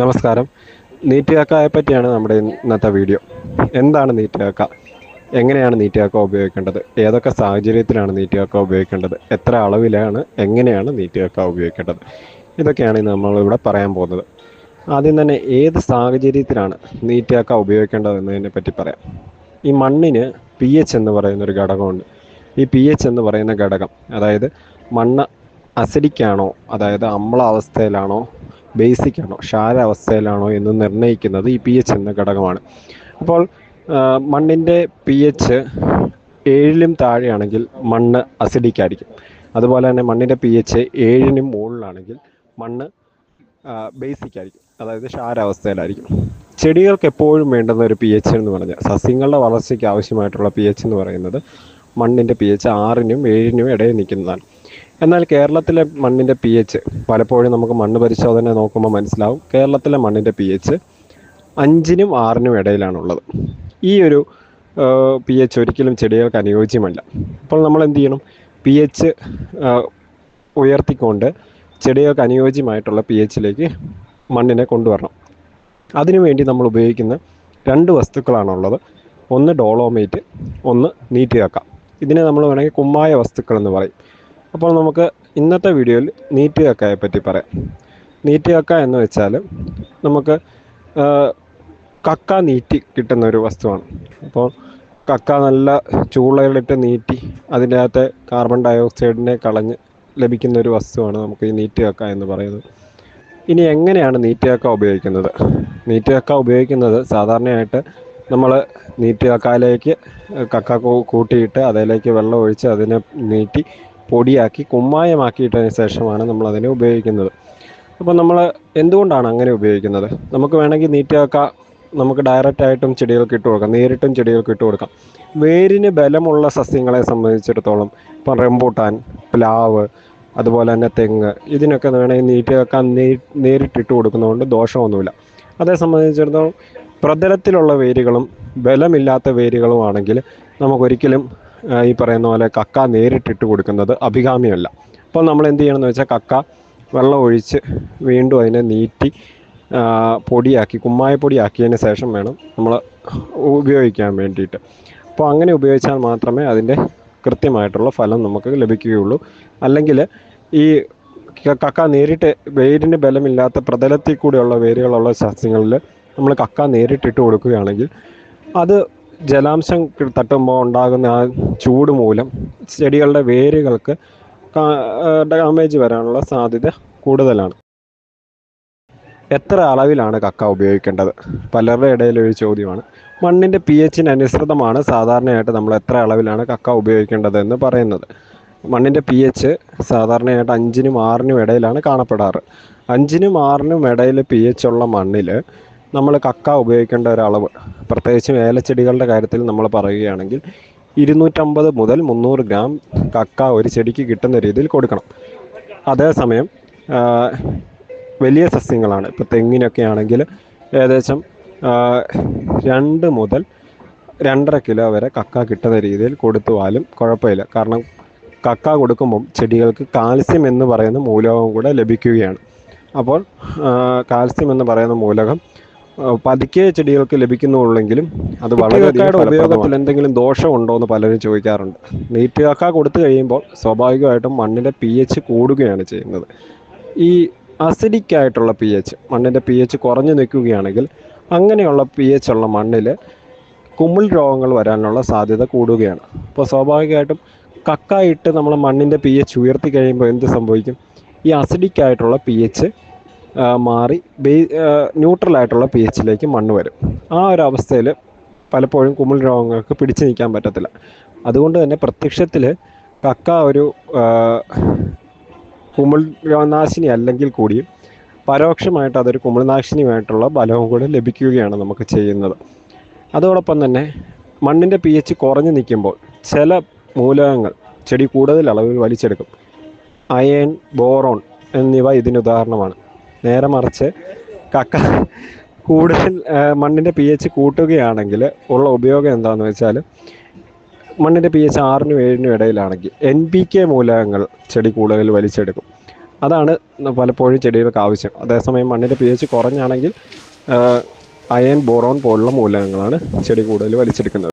നമസ്കാരം. നീറ്റിയാക്കയെ പറ്റിയാണ് നമ്മുടെ ഇന്നത്തെ വീഡിയോ. എന്താണ് നീറ്റിയാക്ക എങ്ങനെയാണ് നീറ്റിയാക്ക ഉപയോഗിക്കേണ്ടത്? ഏതൊക്കെ സാഹചര്യത്തിലാണ് നീറ്റിയാക്ക ഉപയോഗിക്കേണ്ടത്? എത്ര അളവിലാണ് എങ്ങനെയാണ് നീറ്റിയാക്ക ഉപയോഗിക്കേണ്ടത്? ഇതൊക്കെയാണ് നമ്മളിവിടെ പറയാൻ പോകുന്നത്. ആദ്യം തന്നെ ഏത് സാഹചര്യത്തിലാണ് നീറ്റിയാക്ക ഉപയോഗിക്കേണ്ടത് എന്നതിനെ പറ്റി പറയാം. ഈ മണ്ണിന് പി എച്ച് എന്ന് പറയുന്ന ഒരു ഘടകമുണ്ട്. ഈ പി എച്ച് എന്ന് പറയുന്ന ഘടകം അതായത് മണ്ണ് അസിഡിക്കാണോ അതായത് അമ്ല അവസ്ഥയിലാണോ ബേസിക് ആണോ ക്ഷാര അവസ്ഥയിലാണോ എന്ന് നിർണയിക്കുന്നത് ഈ പി എച്ച് എന്ന ഘടകമാണ്. അപ്പോൾ മണ്ണിന്റെ പി എച്ച് ഏഴിലും താഴെയാണെങ്കിൽ മണ്ണ് അസിഡിക് ആയിരിക്കും. അതുപോലെ തന്നെ മണ്ണിന്റെ പി എച്ച് ഏഴിനും മുകളിലാണെങ്കിൽ മണ്ണ് ബേസിക് ആയിരിക്കും. അതായത് ക്ഷാരാവസ്ഥയിലായിരിക്കും ചെടികൾക്ക് എപ്പോഴും വേണ്ടുന്ന ഒരു പി എച്ച് എന്ന് പറഞ്ഞാൽ സസ്യങ്ങളുടെ വളർച്ചയ്ക്ക് ആവശ്യമായിട്ടുള്ള പി എച്ച് എന്ന് പറയുന്നത് മണ്ണിന്റെ പി എച്ച് ആറിനും ഏഴിനും ഇടയിൽ നിൽക്കുന്നതാണ്. എന്നാൽ കേരളത്തിലെ മണ്ണിന്റെ പി എച്ച് പലപ്പോഴും നമുക്ക് മണ്ണ് പരിശോധന നോക്കുമ്പോൾ മനസ്സിലാവും. കേരളത്തിലെ മണ്ണിന്റെ പി എച്ച് അഞ്ചിനും ആറിനും ഇടയിലാണുള്ളത്. ഈ ഒരു പി എച്ച് ഒരിക്കലും ചെടികൾക്ക് അനുയോജ്യമല്ല. അപ്പോൾ നമ്മൾ എന്ത് ചെയ്യണം? പി എച്ച് ഉയർത്തിക്കൊണ്ട് ചെടികൾക്ക് അനുയോജ്യമായിട്ടുള്ള പി എച്ചിലേക്ക് മണ്ണിനെ കൊണ്ടുവരണം. അതിനുവേണ്ടി നമ്മൾ ഉപയോഗിക്കുന്ന രണ്ട് വസ്തുക്കളാണുള്ളത്. ഒന്ന് ഡോളോമേറ്റ് ഒന്ന് നീറ്റ് കക്ക ഇതിനെ നമ്മൾ വേണമെങ്കിൽ കുമ്മായ വസ്തുക്കൾ എന്ന് പറയും. അപ്പോൾ നമുക്ക് ഇന്നത്തെ വീഡിയോയിൽ നീറ്റ് കക്കയെ പറ്റി പറയാം. നീറ്റ് കക്ക എന്ന് വെച്ചാൽ നമുക്ക് കക്ക നീറ്റി കിട്ടുന്ന ഒരു വസ്തുവാണ്. അപ്പോൾ കക്ക നല്ല ചൂളയിലിട്ട് നീറ്റി അതിന്റെ അകത്തെ കാർബൺ ഡയോക്സൈഡിനെ കളഞ്ഞ് ലഭിക്കുന്ന ഒരു വസ്തുവാണ് നമുക്ക് ഈ നീറ്റ് കക്ക എന്ന് പറയുന്നത്. ഇനി എങ്ങനെയാണ് നീറ്റ് കക്ക ഉപയോഗിക്കുന്നത്? നീറ്റ് കക്ക ഉപയോഗിക്കുന്നത് സാധാരണയായിട്ട് നമ്മൾ നീറ്റ് കക്കയിലേക്ക് കക്ക കൂട്ടിയിട്ട് അതിലേക്ക് വെള്ളം ഒഴിച്ച് അതിനെ നീട്ടി പൊടിയാക്കി കുമ്മായമാക്കിയിട്ടതിന് ശേഷമാണ് നമ്മൾ അതിനെ ഉപയോഗിക്കുന്നത്. അപ്പോൾ നമ്മൾ എന്തുകൊണ്ടാണ് അങ്ങനെ ഉപയോഗിക്കുന്നത്? നമുക്ക് വേണമെങ്കിൽ നീറ്റ് കക്ക നമുക്ക് ഡയറക്റ്റ് ആയിട്ടും ചെടികൾക്ക് ഇട്ട് കൊടുക്കാം. നേരിട്ടും ചെടികൾക്ക് ഇട്ട് കൊടുക്കാം. വേരിന് ബലമുള്ള സസ്യങ്ങളെ സംബന്ധിച്ചിടത്തോളം ഇപ്പം റെമ്പൂട്ടാൻ പ്ലാവ് അതുപോലെ തന്നെ തെങ്ങ് ഇതിനൊക്കെ വേണമെങ്കിൽ നീറ്റ് ആക്കാൻ നേ നേരിട്ടിട്ട് കൊടുക്കുന്നതുകൊണ്ട് ദോഷമൊന്നുമില്ല. അതേ സംബന്ധിച്ചിടത്തോളം പ്രതലത്തിലുള്ള വേരുകളും ബലമില്ലാത്ത വേരുകളുമാണെങ്കിൽ നമുക്കൊരിക്കലും ഈ പറയുന്ന പോലെ കക്ക നേരിട്ടിട്ട് കൊടുക്കുന്നത് അഭികാമ്യമല്ല. അപ്പോൾ നമ്മൾ എന്ത് ചെയ്യണമെന്ന് വെച്ചാൽ കക്ക വെള്ളം ഒഴിച്ച് വീണ്ടും അതിനെ നീറ്റി പൊടിയാക്കി കുമ്മായ പൊടിയാക്കിയതിന് ശേഷം വേണം നമ്മൾ ഉപയോഗിക്കാൻ വേണ്ടിയിട്ട്. അപ്പോൾ അങ്ങനെ ഉപയോഗിച്ചാൽ മാത്രമേ അതിന്റെ കൃത്യമായിട്ടുള്ള ഫലം നമുക്ക് ലഭിക്കുകയുള്ളൂ. അല്ലെങ്കിൽ ഈ കക്ക നേരിട്ട് വേരിന് ബലമില്ലാത്ത പ്രതലത്തിൽ കൂടെയുള്ള വേരുകളുള്ള സസ്യങ്ങളിൽ നമ്മൾ കക്ക നേരിട്ടിട്ട് കൊടുക്കുകയാണെങ്കിൽ അത് ജലാംശം തട്ടുമ്പോൾ ഉണ്ടാകുന്ന ആ ചൂട് മൂലം ചെടികളുടെ വേരുകൾക്ക് ഡാമേജ് വരാനുള്ള സാധ്യത കൂടുതലാണ്. എത്ര അളവിലാണ് കക്ക ഉപയോഗിക്കേണ്ടത്? പലരുടെ ഇടയിൽ ഒരു ചോദ്യമാണ്. മണ്ണിന്റെ പി എച്ചിന് അനുസൃതമാണ് സാധാരണയായിട്ട് നമ്മൾ എത്ര അളവിലാണ് കക്ക ഉപയോഗിക്കേണ്ടത് എന്ന് പറയുന്നത്. മണ്ണിന്റെ പി എച്ച് സാധാരണയായിട്ട് അഞ്ചിനും ആറിനും ഇടയിലാണ് കാണപ്പെടാറ്. അഞ്ചിനും ആറിനും ഇടയിൽ പി എച്ച് ഉള്ള മണ്ണിൽ നമ്മൾ കക്ക ഉപയോഗിക്കേണ്ട ഒരു അളവ്. പ്രത്യേകിച്ചും ഏലച്ചെടികളുടെ കാര്യത്തിൽ നമ്മൾ പറയുകയാണെങ്കിൽ ഇരുന്നൂറ്റമ്പത് മുതൽ മുന്നൂറ് ഗ്രാം കക്ക ഒരു ചെടിക്ക് കിട്ടുന്ന രീതിയിൽ കൊടുക്കണം. അതേസമയം വലിയ സസ്യങ്ങളാണ്. ഇപ്പോൾ തെങ്ങിനൊക്കെ ആണെങ്കിൽ ഏകദേശം രണ്ട് മുതൽ രണ്ടര കിലോ വരെ കക്ക കിട്ടുന്ന രീതിയിൽ കൊടുത്തുവാലും കുഴപ്പമില്ല. കാരണം കക്ക കൊടുക്കുമ്പം ചെടികൾക്ക് കാൽസ്യം എന്ന് പറയുന്ന മൂലകവും കൂടെ ലഭിക്കുകയാണ്. അപ്പോൾ കാൽസ്യം എന്ന് പറയുന്ന മൂലകം പതുക്കെ ചെടികൾക്ക് ലഭിക്കുന്നുള്ളെങ്കിലും അത് വളരെ ഉപയോഗത്തിൽ എന്തെങ്കിലും ദോഷം ഉണ്ടോ എന്ന് പലരും ചോദിക്കാറുണ്ട്. നീറ്റ് കക്ക കൊടുത്തു കഴിയുമ്പോൾ സ്വാഭാവികമായിട്ടും മണ്ണിന്റെ പി എച്ച് കൂടുകയാണ് ചെയ്യുന്നത്. ഈ അസിഡിക് ആയിട്ടുള്ള പി എച്ച് മണ്ണിന്റെ പി എച്ച് കുറഞ്ഞു നിൽക്കുകയാണെങ്കിൽ അങ്ങനെയുള്ള പി എച്ച് ഉള്ള മണ്ണിൽ കുമിൾ രോഗങ്ങൾ വരാനുള്ള സാധ്യത കൂടുകയാണ്. അപ്പോൾ സ്വാഭാവികമായിട്ടും കക്കായിട്ട് നമ്മൾ മണ്ണിന്റെ പി എച്ച് ഉയർത്തി കഴിയുമ്പോൾ എന്ത് സംഭവിക്കും? ഈ അസിഡിക് ആയിട്ടുള്ള പി എച്ച് മാറി ബേ ന്യൂട്രലായിട്ടുള്ള പി എച്ചിലേക്ക് മണ്ണ് വരും. ആ ഒരു അവസ്ഥയിൽ പലപ്പോഴും കുമിൾ രോഗങ്ങൾക്ക് പിടിച്ചു നിൽക്കാൻ പറ്റത്തില്ല. അതുകൊണ്ട് തന്നെ പ്രത്യക്ഷത്തിൽ കക്ക ഒരു കുമിൾ രോഗനാശിനി അല്ലെങ്കിൽ കൂടിയും പരോക്ഷമായിട്ട് അതൊരു കുമിൾനാശിനിയുമായിട്ടുള്ള ബലവും കൂടെ ലഭിക്കുകയാണ് നമുക്ക് ചെയ്യുന്നത്. അതോടൊപ്പം തന്നെ മണ്ണിന്റെ പി എച്ച് കുറഞ്ഞു നിൽക്കുമ്പോൾ ചില മൂലകങ്ങൾ ചെടി കൂടുതൽ അളവിൽ വലിച്ചെടുക്കും. അയൺ ബോറോൺ എന്നിവ ഇതിന് ഉദാഹരണമാണ്. നേരെ മറിച്ച് കക്ക കൂടുതൽ മണ്ണിന്റെ പി എച്ച് കൂട്ടുകയാണെങ്കിൽ ഉള്ള ഉപയോഗം എന്താണെന്ന് വെച്ചാൽ മണ്ണിന്റെ പി എച്ച് ആറിനും ഏഴിനും ഇടയിലാണെങ്കിൽ എൻ പി കെ മൂലകങ്ങൾ ചെടി കൂടുതൽ വലിച്ചെടുക്കും. അതാണ് പലപ്പോഴും ചെടികൾക്ക് ആവശ്യം. അതേസമയം മണ്ണിന്റെ പി എച്ച് കുറഞ്ഞാണെങ്കിൽ അയൺ ബോറോൺ പോലുള്ള മൂലകങ്ങളാണ് ചെടി കൂടുതൽ വലിച്ചെടുക്കുന്നത്.